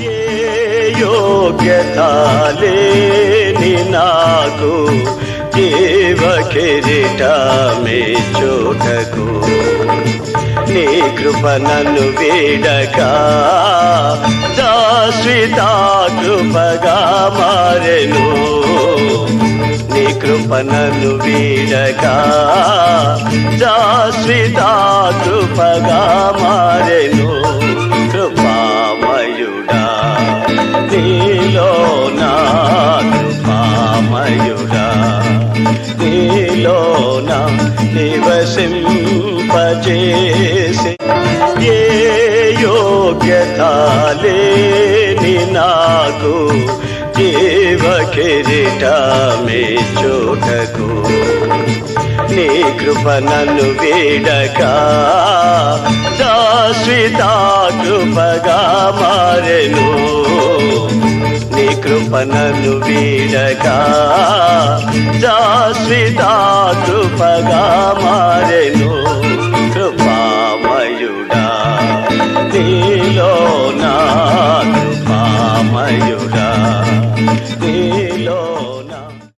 ఏ యోగ్యత లేని నాకు జీవ కిరీటమే చోటకు నీ కృప నన్ను వీడక శాశ్వత కృపగా మారెను. నీ కృప నన్ను వీడక శాశ్వత కృపగా మారెను. నివసింపజేసి ఏ యోగ్యత లేని నాకు జీవ కిరీటమే చోటకు. నీ కృప నన్ను వీడక దాశ్రిత కృపగా మారెను. కృపణను కృప నన్ను వీడక శాశ్వత కృపగా మారెను.